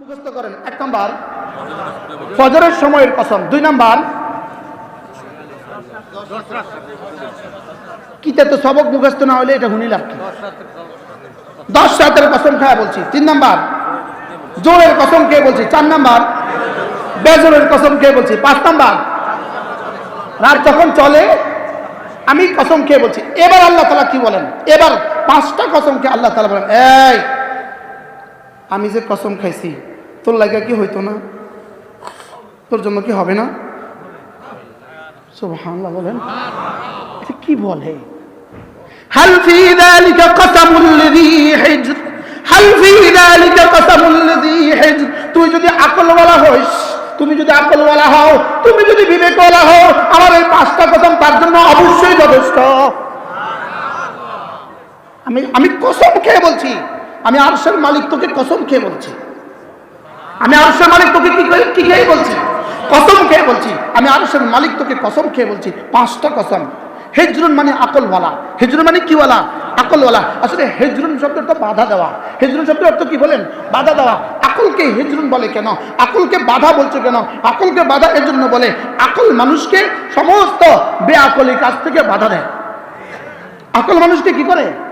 মুখস্থ করেন। এক নাম্বার। ফজরের সময়ের কসম। দুই নাম্বার। কিতে তো সবক মুখস্থ না হলে এটা হুনি লাভ কি? দশ রাতের কসম খায়া বলছি। তিন নাম্বার। জোরের কসম কে বলছি। চার নাম্বার। বেজোরের কসম কে বলছি। পাঁচ নাম্বার। রাত যখন চলে, আমি কসম খেয়ে বলছি। এবার আল্লাহ তালা কি বলেন? এবার পাঁচটা কসম খেয়ে আল্লাহ তালা বলেন, এই আমি যে কসম খাইছি তোর লাগে কি হইতো না তোর জন্য কি হবে না সুবহানাল্লাহ বলেন এটা কি বলে هل في ذلك قسم الذي حجر هل في ذلك قسم الذي حجر তুই যদি আকলওয়ালা হইস তুমি যদি আকলওয়ালা হও তুমি যদি বিবেকওয়ালা হও আমার এই পাঁচটা কসম তার জন্য অবশ্যই যথেষ্ট আমি আমি কসম খেয়ে বলছি আমি আরশের মালিক তোকে কসম খেয়ে বলছি। আমি আরশের মালিক তোকে কি কি খেয়ে বলছি? কসম খেয়ে বলছি। আমি আরশের মালিক তোকে কসম খেয়ে বলছি। পাঁচটা কসম। হেজরুন মানে আকলওয়ালা। হেজরুন মানে কিওয়ালা আকলওয়ালা। আসলে হেজরুন শব্দের তো বাধা দেওয়া। হেজরুন শব্দের অর্থ কি বলেন? বাধা দেওয়া। আকলকে হেজরুন বলে কেন? আকলকে বাধা বলছে কেন? আকলকে বাধা এর জন্য বলে, আকল মানুষকে সমস্ত বেআকলি কাজ থেকে বাধা দেয়। আকল মানুষকে কি করে?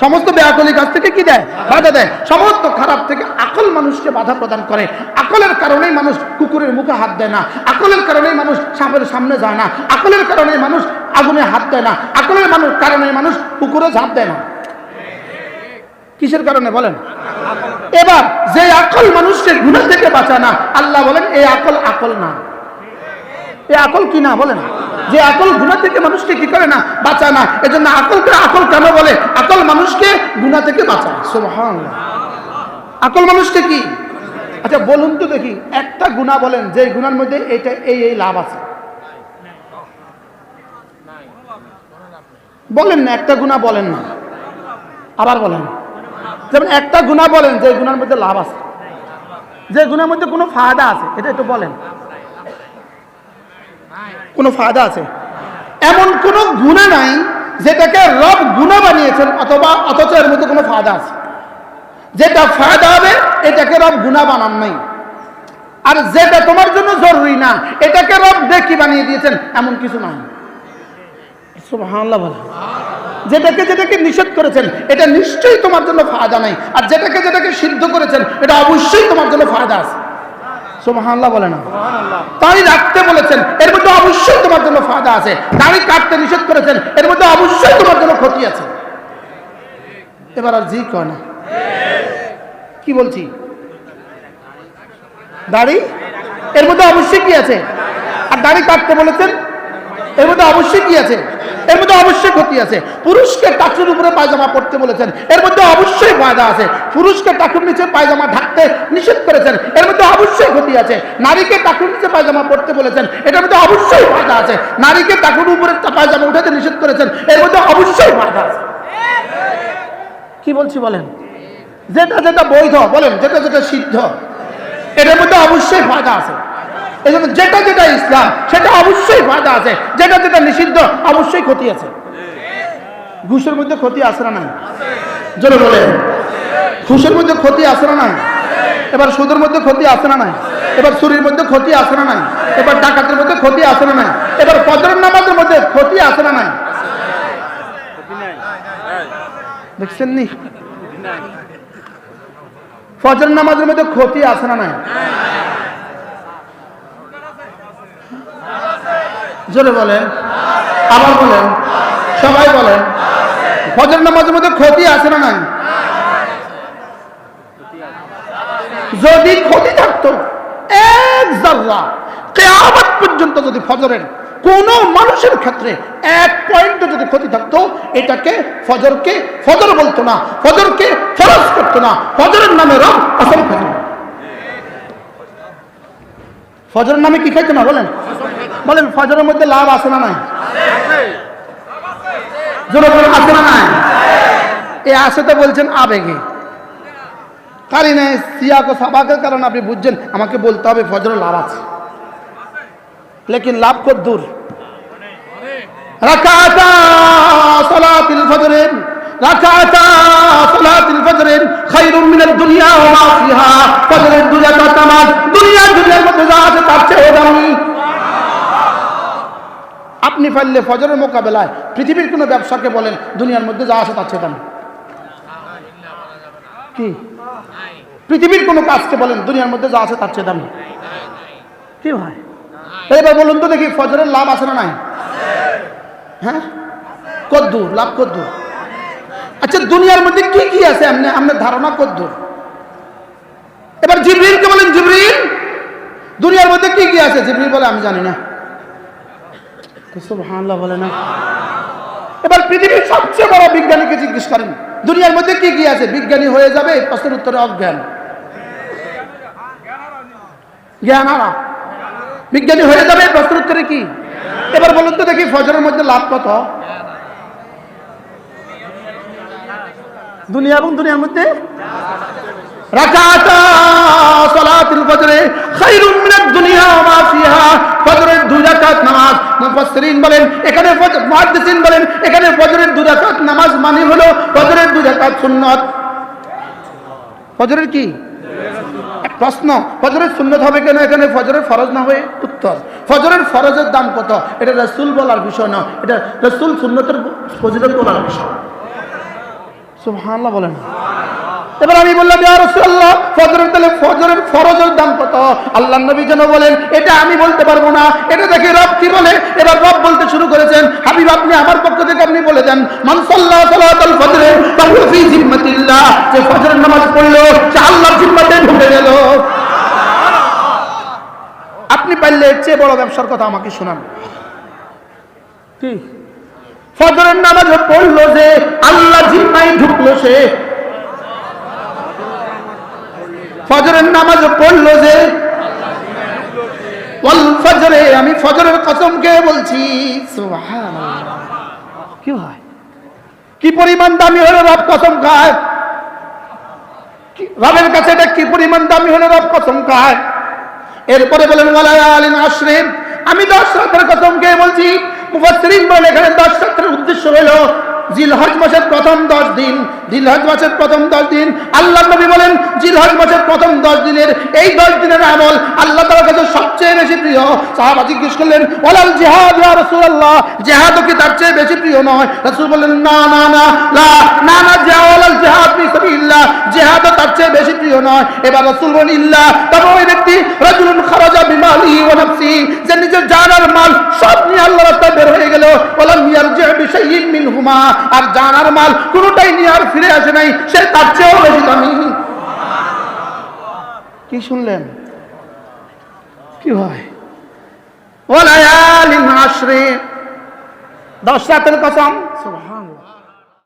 সমস্ত বেআকলি কাজ থেকে কি দেয়? বাধা দেয়। সমস্ত খারাপ থেকে আকল মানুষকে বাধা প্রদান করে। আকলের কারণেই মানুষ কুকুরের মুখে হাত দেয় না। আকলের কারণেই মানুষ সাপের সামনে যায় না। আকলের কারণে মানুষ আগুনে হাত দেয় না। আকলের মানুষ কারণে মানুষ পুকুরে ঝাঁপ দেয় না। কিসের কারণে বলেন? এবার যে আকল মানুষকে গুণা থেকে বাঁচায় না, আল্লাহ বলেন এই আকল আকল না। এই আকল কি না? বলেন। যে আকল গুণা থেকে মানুষকে কি করে না বাঁচায় না? এজন্য আকলকে আকল কেন বলে? আকল মানুষকে গুণা থেকে বাঁচায়। সুবহানাল্লাহ। আকল মানুষকে কি? আচ্ছা বলুন তো দেখি, একটা গুণা বলেন, যে গুণার মধ্যে এটা, এই এই লাভ আছে। বলেন না, একটা গুণা বলেন না। আবার বলেন। যেমন একটা গুণা বলেন, যে গুণার মধ্যে লাভ আছে। যে গুণার মধ্যে কোনো ফায়দা আছে, এটা একটু বলেন। কোনো ফায়দা আছে? এমন কোনো গুণা নাই যেটাকে রব গুণা বানিয়েছেন অথবা অথচ এর মধ্যে কোনো ফায়দা আছে। যেটা ফায়দা হবে, এটাকে রব গুণা বানান নাই। আর যেটা তোমার জন্য জরুরি না, এটাকে রব দেখি বানিয়ে দিয়েছেন, এমন কিছু নাই। যেটাকে যেটাকে নিষেধ করেছেন, এটা নিশ্চয়ই তোমার জন্য ফায়দা নাই। আর যেটাকে যেটাকে সিদ্ধ করেছেন, এটা অবশ্যই তোমার জন্য ফায়দা আছে। সুবহানাল্লাহ বলে না। দাড়ি রাখতে বলেছেন এর মধ্যে অবশ্যই তোমার জন্য ফায়দা আছে। দাড়ি কাটতে নিষেধ করেছেন এর মধ্যে অবশ্যই তোমার জন্য ক্ষতি আছে। এবার আর জি কয় না। কি বলছি? দাড়ি? এর মধ্যে অবশ্যই কি আছে? আর দাড়ি কাটতে বলেছেন এর মধ্যে অবশ্যই কি আছে? এর মধ্যে অবশ্যই ক্ষতি আছে। পুরুষকে টাকুর উপরে পায়জামা পড়তে বলেছেন। এর মধ্যে অবশ্যই ফায়দা আছে। পুরুষকে টাকুর নিচে পায়জামা ঢাকতে নিষেধ করেছেন। এর মধ্যে অবশ্যই ক্ষতি আছে। নারীকে টাকুর নিচে পায়জামা পড়তে বলেছেন। এটার মধ্যে অবশ্যই ফায়দা আছে। নারীকে টাকুর উপরে পায়জামা উঠাতে নিষেধ করেছেন। এর মধ্যে অবশ্যই ফায়দা আছে। কি বলছি বলেন? যেটা যেটা বৈধ, বলেন, যেটা যেটা সিদ্ধ, এটার মধ্যে অবশ্যই ফায়দা আছে। এই জন্য যেটা যেটা ইসলাম, সেটা অবশ্যই ফায়দা আছে। যেটা যেটা নিষিদ্ধ, অবশ্যই ক্ষতি আছে। ঘুষের মধ্যে ক্ষতি আছে না নাই? জোরে বলে ঘুষের মধ্যে ক্ষতি আছে না নাই? এবার সুদের মধ্যে ক্ষতি আছে না নাই? এবার চুরির মধ্যে ক্ষতি আছে না নাই? এবার ডাকাতের মধ্যে ক্ষতি আছে না নাই? এবার ফজরের নামাজের মধ্যে ক্ষতি আছে না নাই? দেখছেন নি? ফজর নামাজের মধ্যে ক্ষতি আছে না নাই? জোরে বলেন। আবার বলেন। সবাই বলেন। ফজর নামাজের মধ্যে ক্ষতি আছে না নাই? যদি ক্ষতি থাকতো, এক জাল্লা কেয়ামত পর্যন্ত যদি ফজরের কোন মানুষের ক্ষেত্রে এক পয়েন্ট যদি ক্ষতি থাকতো, এটাকে ফজরকে ফজর বলতো না, ফজরকে ফরজ করতো না, ফজরের নামে রব কসম খেত না। ফজরের নামে কি খাইতো না, বলেন? বলেন, ফজরের মধ্যে লাভ আছে না নাই? আছে না নাই? এ আসে তো বলছেন আবেগে। কারি নাই, সিয়াক সাবাকের কারণে আপনি বুঝছেন, আমাকে বলতে হবে ফজর লাভ আছে। লেকিন লাভ কত দূর। রাকাতা সালাতিল ফজরের রাকাতা সালাতুল ফজরের খায়রুম মিনাল দুনিয়া ওয়া মা ফিহা। ফজরের দুনিয়াটা তামাম দুনিয়া দুনিয়ার মধ্যে যা আছে তার চেয়ে আপনি ফেললে ফজরের মোকাবেলায় পৃথিবীর কোনো ব্যবসাকে বলেন, দুনিয়ার মধ্যে যা আছে তার চেয়ে দামি। কি? পৃথিবীর কোনো কাজকে বলেন, দুনিয়ার মধ্যে যা আছে তার চেয়ে দামি। কি ভাই? এবার বলুন তো দেখি, ফজরের লাভ আছে না নাই? হ্যাঁ? কদ্দু লাভ কদ্দুর। আচ্ছা দুনিয়ার মধ্যে কি কি আছে? আপনি আপনার ধারণা কদ্দুর এবার জিবরিলকে বলেন, জিবরিল, দুনিয়ার মধ্যে কি কি আছে? জিবরিল বলে, আমি জানি না। বলে না। এবার পৃথিবীর সবচেয়ে বড় বিজ্ঞানীকে জিজ্ঞেস করেন, দুনিয়ার মধ্যে কি কি আছে? বিজ্ঞানী হয়ে যাবে এই প্রশ্নের উত্তরে অজ্ঞান। জ্ঞান হারা। বিজ্ঞানী হয়ে যাবে এই প্রশ্নের উত্তরে কি? এবার বলুন তো দেখি, ফজরের মধ্যে লাভ কত? দুনিয়া এবং দুনিয়ার মধ্যে? দুনিয়া নামাজ। বলেন, এখানে ফজরের নামাজ মানে ফজরের ফজরের কি? প্রশ্ন, ফজরের সুন্নত হবে কেন? এখানে ফজরের ফরজ না হয়ে উত্তর। ফজরের ফরজের দাম কত? এটা রসুল বলার বিষয় না, এটা রসুল সুন্নতের বলার বিষয়। সুবহানাল্লাহ বলেন। এবার আমি বললাম, ইয়া রাসূলুল্লাহ, ফজরের তাহলে ফজরের ফরজের দাম কত? আল্লাহ নবী যেন বলেন, এটা আমি বলতে পারব না। এটা দেখে রব কি বলে? এবার রব বলতে শুরু করেছেন, হাবিব, আপনি আমার পক্ষ থেকে আপনি বলে দেন, মান সাল্লা সালাতাল ফজরে, ফাহুয়া ফি জিম্মাতিল্লাহ। যে ফজরের নামাজ পড়ল, সে আল্লাহর জিম্মাতে ঢুকে গেল। আপনি পারলে এর চেয়ে বড় ব্যবসার কথা আমাকে শোনান। কি? ফজরের নামাজ পড়ল যে আল্লাহ জিম্মায় ঢুকলো সে। ফজরের নামাজ পড়ল যে ফজরে আমি ফজরের কসমকে বলছি, সুবহানাল্লাহ। কি হয় কি পরিমাণ দামি হলো রব কসম খায়? রবের কাছে এটা কি পরিমাণ দামি হলো রব কসম খায়? এরপরে বলেন আশরিন। আমি দশ রাতের কসম কে বলছি এখানে দশ উদ্দেশ্য জিলহজ মাসের প্রথম দশ দিন, জিলহজ মাসের প্রথম দশ দিন। আল্লাহ নবী বলেন, জিলহজ মাসের প্রথম দশ দিনের এই দশ দিনের আমল আল্লাহ কাছে সবচেয়ে বেশি প্রিয়। সাহাবা জিজ্ঞেস করলেন ওলাল জিহাদ কি তার চেয়ে বেশি প্রিয় নয়? রসুল বললেন, না না না জিহাওয়ালাল জিহাদ ফি সাবিলিল্লাহ জিহাদ তার চেয়ে বেশি প্রিয় নয়। এবার রাসূল বলেন, ইল্লা তবে ওই ব্যক্তি, রাজুলুন খারাজা বিমালিহি ওয়া নাফসিহি যে নিজের জান আর মাল সব নিয়ে আল্লাহর রাস্তায় বের হয়ে গেল। ওয়ালাম ইয়ারজি বিশাইয়িন মিনহুমা। আর জান আর মাল কোনোটাই নিয়ে আর ফিরে আসে নাই। সে তার চেয়েও বেশি দামি। কি শুনলেন? কি হয়? ওয়ালায়ালিন আশরে দশ রাতের কসম।